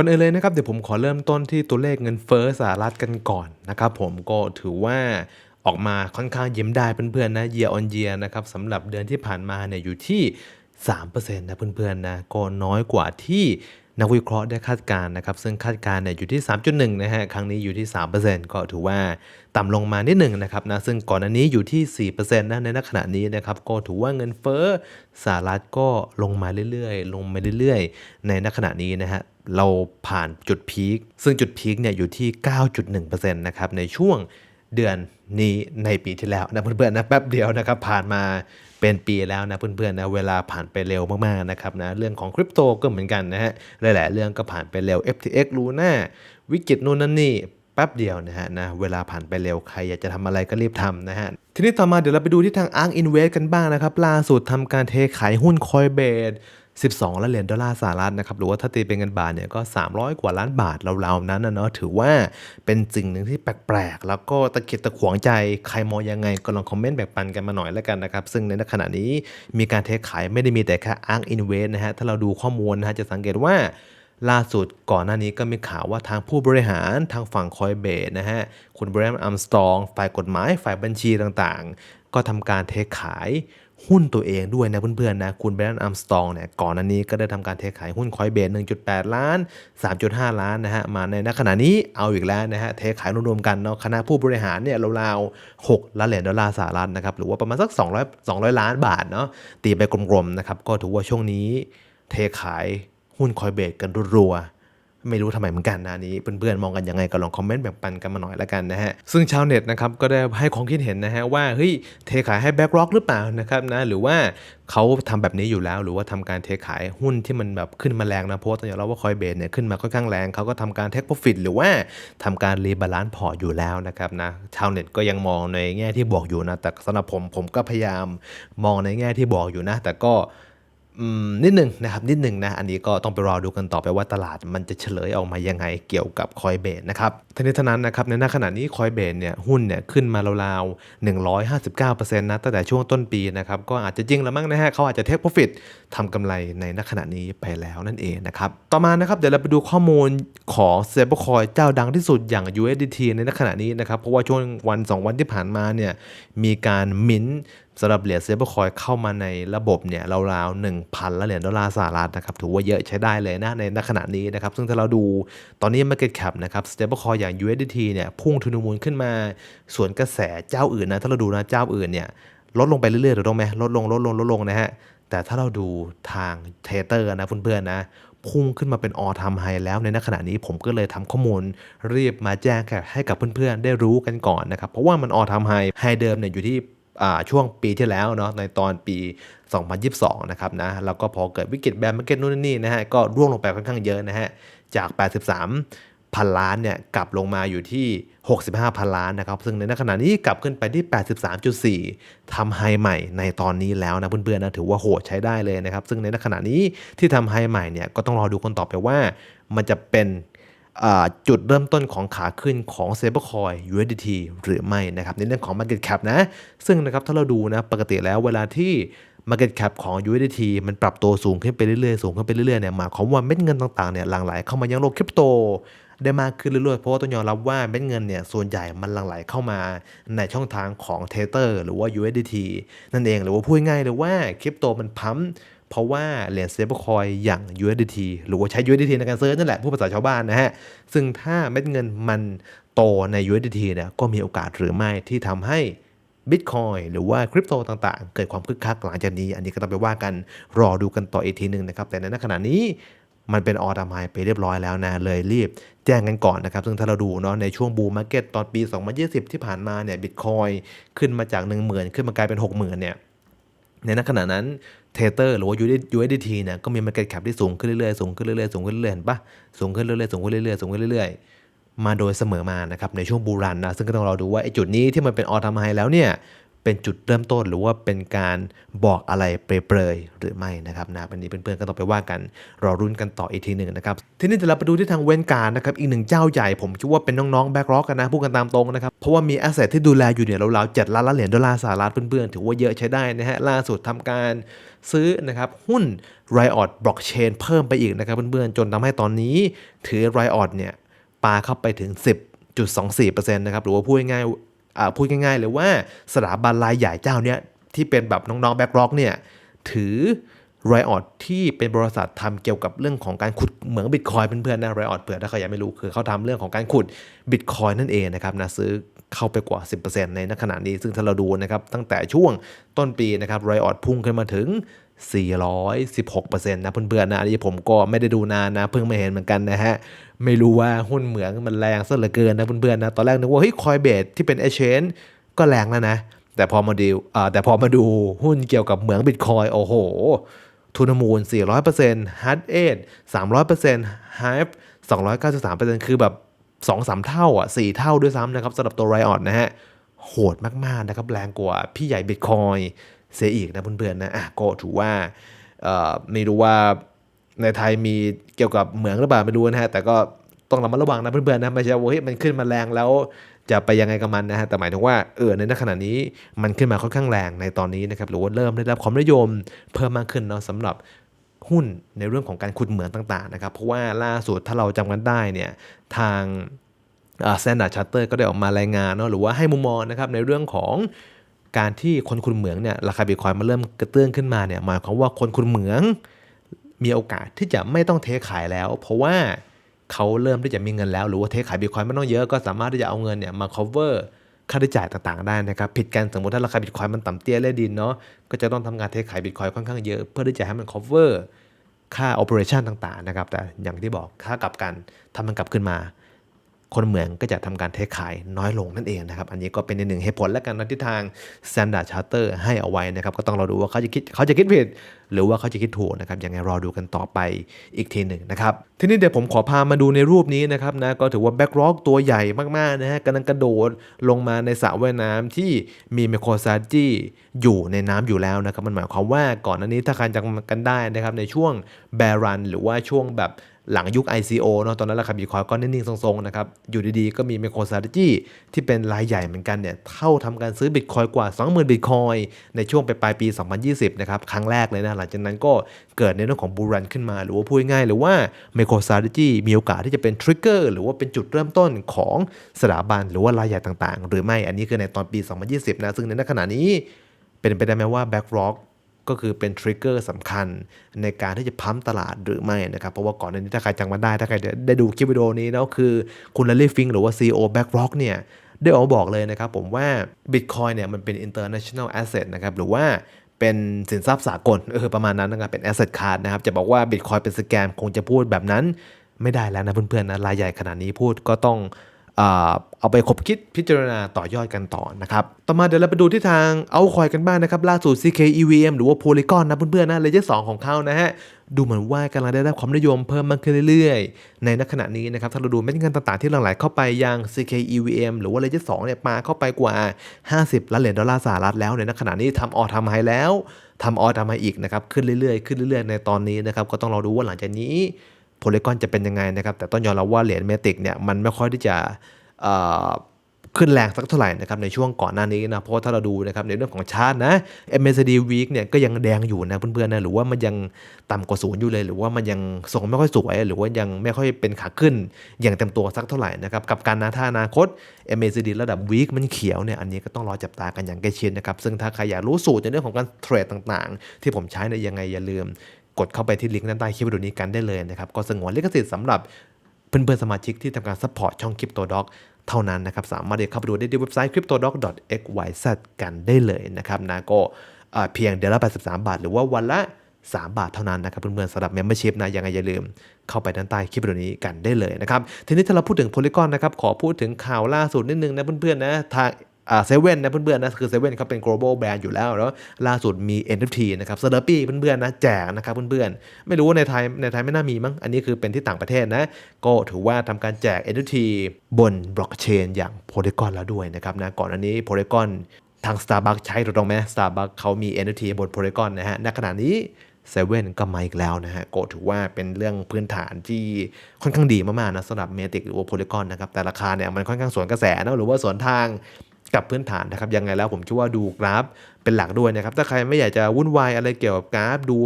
ก่อนอื่นเลยนะครับเดี๋ยวผมขอเริ่มต้นที่ตัวเลขเงินเฟ้อสหรัฐกันก่อนนะครับผมก็ถือว่าออกมาค่อนข้างยิ้มได้เพื่อนๆนะ year on year นะครับสำหรับเดือนที่ผ่านมาเนี่ยอยู่ที่ 3%นะเพื่อนๆนะก็น้อยกว่าที่นักวิเคราะห์ได้คาดการณ์นะครับ ซึ่งคาดการณ์เนี่ยอยู่ที่ 3.1 นะฮะ ครั้งนี้อยู่ที่ 3%ก็ถือว่าต่ำลงมานิดหนึ่งนะครับนะ ซึ่งก่อนอันนี้อยู่ที่ 4%นะในขณะนี้นะครับ ก็ถือว่าเงินเฟ้อสหรัฐก็ลงมาเรื่อยๆ ลงมาเรื่อยๆ ในขณะนี้นะฮะ เราผ่านจุดพีคซึ่งจุดพีคเนี่ยอยู่ที่ 9.1%นะครับในช่วงเดือนนี้ในปีที่แล้วนะเพื่อนๆนะแป๊บเดียวนะครับผ่านมาเป็นปีแล้วนะเพื่อนๆนะเวลาผ่านไปเร็วมากๆนะครับนะเรื่องของคริปโตก็เหมือนกันนะฮะหลายๆเรื่องก็ผ่านไปเร็ว FTX Luna วิกฤตนู่นนั่นนี่แป๊บเดียวนะฮะนะเวลาผ่านไปเร็วใครอยากจะทำอะไรก็รีบทำนะฮะทีนี้ต่อมาเดี๋ยวเราไปดูที่ทาง ARK Invest กันบ้างนะครับล่าสุดทำการเทขายหุ้น Coinbase 12ล้านเหรียญดอลลาร์สหรัฐนะครับหรือว่าถ้าตีเป็นเงินบาทเนี่ยก็ 300 กว่าล้านบาทราวๆนั้นนะเนาะถือว่าเป็นสิ่งหนึ่งที่แปลกๆ แล้วก็ตะเกียกตะขวงใจใครมองยังไงก็ลองคอมเมนต์แบ่งปันกันมาหน่อยแล้วกันนะครับ ซึ่งในขณะนี้มีการเทขายไม่ได้มีแต่แค่ ARK Invest นะฮะถ้าเราดูข้อมูลนะฮะจะสังเกตว่าล่าสุดก่อนหน้านี้ก็มีข่าวว่าทางผู้บริหารทางฝั่งคอยเบสนะฮะ คุณเบรมอัมสตอง ฝ่ายกฎหมายฝ่ายบัญชีต่างก็ทำการเทขายหุ้นตัวเองด้วยนะเพื่อนๆนะคุณเบรนด์อัมสตองเนี่ยก่อนหน้านี้ก็ได้ทำการเทขายหุ้นคอยเบส1.8 ล้าน 3.5 ล้านนะฮะมาในณขณะนี้เอาอีกแล้วนะฮะเทขายรวมๆกันเนาะคณะผู้บริหารเนี่ยราวๆ6ล้านเหรียญดอลลาร์สหรัฐนะครับหรือว่าประมาณสัก 200 200 ล้านบาทเนาะตีไปกลมๆนะครับก็ถือว่าช่วงนี้เทขายหุ้นคอยเบรกกันรัวๆ ไม่รู้ทำไมเหมือนกันนะนี้เพื่อนๆมองกันยังไงก็ลองคอมเมนต์แบ่งปันกันมาหน่อยละกันนะฮะซึ่งชาวเน็ตนะครับก็ได้ให้ความคิดเห็นนะฮะว่าเฮ้ยเทขายให้แบ็กล็อกหรือเปล่านะครับนะหรือว่าเขาทำแบบนี้อยู่แล้ว หรือว่าทำการเทขายหุ้นที่มันแบบขึ้นมาแรงนะเพราะว่าต้องยอมรับว่าคอยเบรเนี่ยขึ้นมาค่อนข้างแรงเขาก็ทำการเทคโปรฟิตหรือว่าทำการรีบาลานซ์พอร์ตอยู่แล้วนะครับนะชาวเน็ตก็ยังมองในแง่ที่บวกอยู่นะแต่สำหรับผมผมก็พยายามมองในแง่ที่บวกอยู่นะ แต่ก็ นิดหนึ่งนะครับนิดหนึ่งนะอันนี้ก็ต้องไปรอดูกันต่อไปว่าตลาดมันจะเฉลยออกมายังไงเกี่ยวกับคอยเบสนะครับทั้งนี้ทั้งนั้นนะครับในหน้าขณะนี้คอยเบสเนี่ยหุ้นเนี่ยขึ้นมาราวๆ159%นะตั้งแต่ช่วงต้นปีนะครับก็อาจจะจริงแล้วมั้งนะฮะเขาอาจจะเทคโปรฟิตทำกำไรในณขณะนี้ไปแล้วนั่นเองนะครับต่อมานะครับเดี๋ยวเราไปดูข้อมูลของเซเบอร์คอยเจ้าดังที่สุดอย่าง USDT ในณขณะนี้นะครับเพราะว่าช่วงวัน 2 วันที่ผ่านมาเนี่ยมีการมิ้นท์ สำหรับเหรียญเซเบอร์คอยเข้ามาในระบบเนี่ยราวๆ1,000ละเหรียญดอลลาร์สหรัฐนะครับถือว่าเยอะใช้ได้เลยนะในณขณะนี้นะครับ ซึ่งถ้าเราดูตอนนี้ Market Cap นะครับเซเบอร์คอยอย่าง USDT เนี่ยพุ่งทุนมูลขึ้นมาส่วนกระแสเจ้าอื่นนะถ้าเราดูนะเจ้าอื่นเนี่ยลดลงไปเรื่อยๆถูกต้องไหมลดลงลดลงลดลงนะฮะแต่ถ้าเราดูทางเทเตอร์นะเพื่อนๆนะพุ่งขึ้นมาเป็นออทำไฮแล้วในขณะนี้ผมก็เลยทำข้อมูลรีบมาแจ้งให้กับเพื่อนๆ ได้รู้กันก่อนนะครับ เพราะว่ามันออทำไฮไฮเดิมเนี่ยอยู่ที่ ช่วงปีที่แล้วเนาะในตอนปี 2022 นะครับนะแล้วก็พอเกิดวิกฤตแบรนด์มาร์เก็ตนู่นนี่นะฮะก็ร่วงลงไปค่อนข้างเยอะนะฮะจาก 83 พันล้านเนี่ยกลับลงมาอยู่ที่ 65 พันล้านนะครับ ซึ่งในขณะนี้กลับขึ้นไปที่ 83.4ทำไฮใหม่ในตอนนี้แล้วนะเพื่อนๆนะถือว่าโหดใช้ได้เลยนะครับ ซึ่งในขณะนี้ที่ทำไฮใหม่เนี่ยก็ต้องรอดูกันต่อไปว่ามันจะเป็น จุดเริ่มต้นของขาขึ้นของ Stablecoin USDT หรือไม่นะครับในเรื่องของ Market Cap นะ ซึ่งนะครับถ้าเราดูนะปกติแล้วเวลาที่ Market Cap ของ USDT มันปรับตัวสูงขึ้นไปเรื่อยๆ สูงขึ้นไปเรื่อยๆเนี่ยหมายความว่าเม็ดเงินต่างๆเนี่ยหลั่งไหลเข้ามายังโลกคริปโตได้มากขึ้นเรื่อยๆ เพราะว่าต้องยอมรับว่าเม็ดเงินเนี่ยส่วนใหญ่มันหลั่งไหลเข้ามาในช่องทางของ Tether หรือว่า USDT นั่นเองหรือว่าพูดง่ายๆเลยว่าคริปโตมันพัม เพราะว่าเหรียญ stablecoin อย่าง USDT หรือว่าใช้ USDT ในการเซิร์ชนั่นแหละผู้ภาษาชาวบ้านนะฮะ ซึ่งถ้าเม็ดเงินมันโตใน USDT เนี่ยก็มีโอกาสหรือไม่ที่ทำให้ Bitcoin หรือว่าคริปโตต่างๆ เกิดความคึกคักหลังจากนี้ อันนี้ก็ต้องไปว่ากันรอดูกันต่ออีกทีหนึ่งนะครับ แต่ในขณะนี้มันเป็นออทามไฮไปเรียบร้อยแล้วนะ เลยรีบแจ้งกันก่อนนะครับ ซึ่งถ้าเราดูเนาะในช่วงบูมมาร์เก็ตตอนปี 2020 ที่ผ่านมาเนี่ยบิตคอยขึ้นมาจาก 10,000 ขึ้นมากลายเป็น 60,000 เนี่ยในณขณะนั้น เทเตอร์หรือว่า USDT เนี่ยก็มี Market Cap ที่สูงขึ้นเรื่อยๆ สูงขึ้นเรื่อยๆ สูงขึ้นเรื่อยๆเห็นปะสูงขึ้นเรื่อยๆ สูงขึ้นเรื่อยๆ สูงขึ้นเรื่อยๆ มาโดยเสมอมานะครับในช่วงบูรันนะซึ่งก็ต้องรอดูว่าไอ้จุดนี้ที่มันเป็นออทามไฮแล้วเนี่ย เป็นจุดเริ่มต้นหรือว่าเป็นการบอกอะไรเปรยๆหรือไม่นะครับนะวันนี้เพื่อนๆก็ต้องไปว่ากันรอรุ่นกันต่ออีกทีหนึ่งนะครับทีนี้เดี๋ยวเราไปดูที่ทางเวนการนะครับอีกหนึ่งเจ้าใหญ่ผมคิดว่าเป็นน้องๆแบ็กร็อกกันนะพูดกันตามตรงนะครับเพราะว่ามีแอสเซทที่ดูแลอยู่เนี่ยราวๆเจ็ดล้านล้านเหรียญดอลลาร์สหรัฐเพื่อนๆถือว่าเยอะใช้ได้นะฮะล่าสุดทำการซื้อนะครับหุ้น Riot Blockchain เพิ่มไปอีกนะครับเพื่อนๆจนทำให้ตอนนี้ถือ Riot เนี่ยปาเข้าไปถึง 10.24%นะครับหรือว่าพูดง่าย พูดง่ายๆเลยว่าสถาบันรายใหญ่เจ้าเนี้ยที่เป็นแบบน้องๆแบ็กร็อกเนี่ยถือ Riot ที่เป็นบริษัททำเกี่ยวกับเรื่องของการขุดเหมืองบิตคอยเพื่อนๆนะ Riot เผื่อถ้าใครยังไม่รู้คือเขาทำเรื่องของการขุดบิตคอยนั่นเองนะครับนะซื้อเข้าไปกว่า 10%ในขณะนี้ซึ่งถ้าเราดูนะครับตั้งแต่ช่วงต้นปีนะครับ Riot พุ่งขึ้นมาถึง 416%นะเพื่อนๆนะอันนี้ผมก็ไม่ได้ดูนานนะ เพิ่งมาเห็นเหมือนกันนะฮะ ไม่รู้ว่าหุ้นเหมืองมันแรงซะเหลือเกินนะเพื่อนๆนะตอนแรกนึกว่าเฮ้ยคอยเบสที่เป็น exchange ก็แรงแล้วนะ แต่พอมาดูอ่าแต่พอมาดูหุ้นเกี่ยวกับเหมืองบิตคอยโอ้โหทุนมูล 400% Hard 8 300% HF 293%คือแบบ2-3 เท่าอะ 4 เท่าด้วยซ้ำนะครับสำหรับตัว Riot นะฮะ โหดมากๆนะครับแรงกว่าพี่ใหญ่บิตคอย เสียอีกนะเพื่อนๆนะอะก็ถือว่าไม่รู้ว่าในไทยมีเกี่ยวกับเหมืองหรือเปล่าไม่รู้นะฮะแต่ก็ต้องระมัดระวังนะเพื่อนๆนะไม่ใช่ว่าเฮ้ยมันขึ้นมาแรงแล้วจะไปยังไงกับมันนะฮะแต่หมายถึงว่าเออในขณะนี้มันขึ้นมาค่อนข้างแรงในตอนนี้นะครับหรือว่าเริ่มได้รับความนิยมเพิ่มมากขึ้นเนาะสำหรับหุ้นในเรื่องของการขุดเหมืองต่างๆนะครับเพราะว่าล่าสุดถ้าเราจำกันได้เนี่ยทางแซนด์ดาร์ดชาร์เตอร์ก็ได้ออกมารายงานเนาะหรือว่าให้มุมมองนะครับในเรื่องของ การที่คนขุดเหมืองเนี่ยราคาบิตคอยน์มาเริ่มกระเตื้องขึ้นมาเนี่ยหมายความว่าคนขุดเหมือง มีโอกาสที่จะไม่ต้องเทขายแล้ว เพราะว่าเขาเริ่มที่จะมีเงินแล้ว หรือว่าเทขายบิตคอยน์ไม่ต้องเยอะก็สามารถที่จะเอาเงินเนี่ยมา cover ค่าใช้จ่ายต่างๆได้นะครับผิดกันสมมติถ้าราคาบิตคอยน์มันต่ำเตี้ยเล่ดินเนาะก็จะต้องทำงานเทขายบิตคอยน์ค่อนข้างเยอะเพื่อที่จะให้มัน cover ค่า operation ต่างๆนะครับแต่อย่างที่บอกค่ากลับกันถ้ามันกลับขึ้นมา คนเหมืองก็จะทำการเทขายน้อยลงนั่นเองนะครับ อันนี้ก็เป็นในหนึ่งเหตุผลและกันนะที่ทาง Standard Charter ให้เอาไว้นะครับ ก็ต้องรอดูว่าเขาจะคิดเขาจะคิดผิด หรือว่าเขาจะคิดถูกนะครับยังไงรอดูกันต่อไปอีกทีหนึ่งนะครับ ทีนี้เดี๋ยวผมขอพามาดูในรูปนี้นะครับนะก็ถือว่าแบ็กร็อกตัวใหญ่มากๆนะฮะกำลังกระโดดลงมาในสระว่ายน้ำที่มีไมโครซาจีอยู่ในน้ำอยู่แล้วนะครับมันหมายความว่าก่อนหน้านี้ถ้าใครจำกันได้นะครับในช่วงแบรันหรือว่าช่วงแบบ หลังยุค ICO เนาะตอนนั้นราคาบิตคอยก็นิ่งๆทรงๆนะครับอยู่ดีๆ ก็มี MicroStrategy ที่เป็นรายใหญ่เหมือนกันเนี่ยเข้าทำการซื้อบิตคอยกว่า 20,000บิตคอยในช่วงไปลายปี 2020 นะครับครั้งแรกเลยนะ หลังจากนั้นก็เกิดในเรื่องของบูรันขึ้นมา หรือว่าพูดง่ายๆหรือว่า MicroStrategy มีโอกาสที่จะเป็นทริกเกอร์หรือว่าเป็นจุดเริ่มต้นของสถาบันหรือว่ารายใหญ่ต่างๆ หรือไม่อันนี้คือในตอนปี 2020 นะซึ่งในขณะนี้เป็นไปได้ไหมว่า BlackRock ก็คือเป็นทริกเกอร์สำคัญในการที่จะพัมตลาดหรือไม่นะครับ เพราะว่าก่อนหน้านี้ถ้าใครจำมาได้ ถ้าใครได้ดูคลิปวิดีโอนี้แล้วคือคุณลลี่ฟิงหรือว่า CEO BlackRock เนี่ยได้ออกมาบอกเลยนะครับผมว่า Bitcoin เนี่ยมันเป็น international asset นะครับหรือว่าเป็นสินทรัพย์สากลเออประมาณนั้นนะครับเป็น asset card นะครับจะบอกว่า Bitcoin เป็นสแกมคงจะพูดแบบนั้นไม่ได้แล้วนะเพื่อนๆนะรายใหญ่ขนาดนี้พูดก็ต้อง เอาไปคบคิดพิจารณาต่อยอดกันต่อนะครับ ต่อมาเดี๋ยวเราไปดูที่ทางเอาคอยกันบ้างนะครับ ล่าสุด CK EVM หรือว่า Polygon นะเพื่อนๆนะเลเยอร์สของเขานะฮะ ดูเหมือนว่ากำลังได้รับความนิยมเพิ่มมากขึ้นเรื่อยๆ ในณขณะนี้นะครับ ถ้าเราดูเม็ดเงินต่างๆที่หลั่งไหลเข้าไปยัง CK EVM หรือว่าเลเยอร์สเนี่ยปาเข้าไปกว่า 50ล้านเหรียญดอลลาร์สหรัฐแล้วในณขณะนี้ทำออทำไฮแล้วทำออทำไฮอีกนะครับขึ้นเรื่อยๆขึ้นเรื่อยๆ ในตอนนี้นะครับก็ต้องรอดูว่าหลังจากนี้ โพลีกอนจะเป็นยังไงนะครับ แต่ต้องยอมรับว่าเหรียญเมติกเนี่ยมันไม่ค่อยที่จะขึ้นแรงสักเท่าไหร่นะครับในช่วงก่อนหน้านี้นะ เพราะาถ้าเราดูนะครับในเรื่องของชาร์ตนะ MACD week เนี่ยก็ยังแดงอยู่นะเพื่อนๆนะหรือว่ามันยังต่ำกว่าศูนย์อยู่เลย หรือว่ามันยังทรงไม่ค่อยสวย หรือว่ายังไม่ค่อยเป็นขาขึ้นอย่างเต็มตัวสักเท่าไหร่นะครับกับการนะถ้าอนาคต MACD ระดับ week มันเขียวเนี่ยอันนี้ก็ต้องรอจับตากันอย่างใกล้ชิดนะครับซึ่งถ้าใครอยากรู้สูตรในเรื่องของการเทรดต่างๆ ที่ผมใช้ในยังไงอย่าลืม กดเข้าไปที่ลิงก์ด้านใต้คลิปวิดีโอนี้กันได้เลยนะครับก็สงวนลิขสิทธิ์สำหรับเพื่อนๆสมาชิกที่ทำการซัพพอร์ตช่องคลิปโตด็อกเท่านั้นนะครับ สามารถเข้าไปดูได้ที่เว็บไซต์ cryptodoc.xyz กันได้เลยนะครับนะก็เพียงเดือนละ83 บาท หรือว่าวันละ 3 บาทเท่านั้นนะครับเพื่อนๆสำหรับ Membership นะยังไงอย่าลืมเข้าไปด้านใต้คลิปวิดีโอนี้กันได้เลยนะครับ ทีนี้ถ้าเราพูดถึง Polygon นะครับ ขอพูดถึงข่าวล่าสุดนิดนึงนะเพื่อนๆนะทาง อ่าเซเว่นนะเพื่อนๆนะคือเซเว่นเขาเป็น global brand อยู่แล้วแล้วล่าสุดมี NFT นะครับเซอร์ปี้เพื่อนๆนะแจกนะครับเพื่อนๆ ไม่รู้ว่าในไทยในไทยไม่น่ามีมั้ง อันนี้คือเป็นที่ต่างประเทศนะ ก็ถือว่าทำการแจก NFT บนบล็อกเชนอย่าง Polygon แล้วด้วยนะครับนะก่อนอันนี้ Polygon ทาง Starbucks ใช้ถูกต้องไหม Starbucks เขามี NFT บน Polygon นะฮะณขณะนี้เซเว่นก็มาอีกแล้วนะฮะก็ถือว่าเป็นเรื่องพื้นฐานที่ค่อนข้างดีมากๆนะสำหรับเมติกหรือว่าโพลีกอนนะครับแต่ราคาเนี่ยมันค่อนข้างสวนกระแสนะหรือว่าสวนทาง กับพื้นฐานนะครับยังไงแล้วผมคิดว่าดูกราฟเป็นหลักด้วยนะครับ ถ้าใครไม่อยากจะวุ่นวายอะไรเกี่ยวกับกราฟดู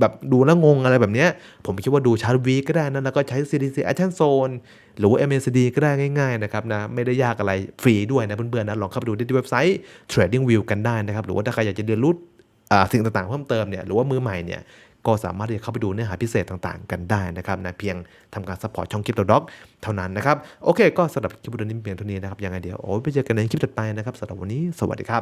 แบบดูแล้วงงอะไรแบบเนี้ยผมคิดว่าดูชาร์ตวีก็ได้นะแล้วก็ใช้ CDC Action Zone หรือว่า MACD ก็ได้ง่ายๆนะครับนะไม่ได้ยากอะไรฟรีด้วยนะเพื่อนๆนะลองเข้าไปดูที่เว็บไซต์ TradingView กันได้นะครับ หรือว่าถ้าใครอยากจะเรียนรู้สิ่งต่างๆเพิ่มเติมเนี่ยหรือว่ามือใหม่เนี่ย ก็สามารถที่จะเข้าไปดูเนื้อหาพิเศษต่างๆ กันได้นะครับนะเพียงทำการซัพพอร์ตช่องคลิปตัวด็อกเท่านั้นนะครับโอเค ก็สำหรับคลิปวิดีโอนี้เพียงเท่านี้นะครับยังไงเดี๋ยวโอ้ไปเจอกันในคลิปถัดไปนะครับสำหรับวันนี้สวัสดีครับ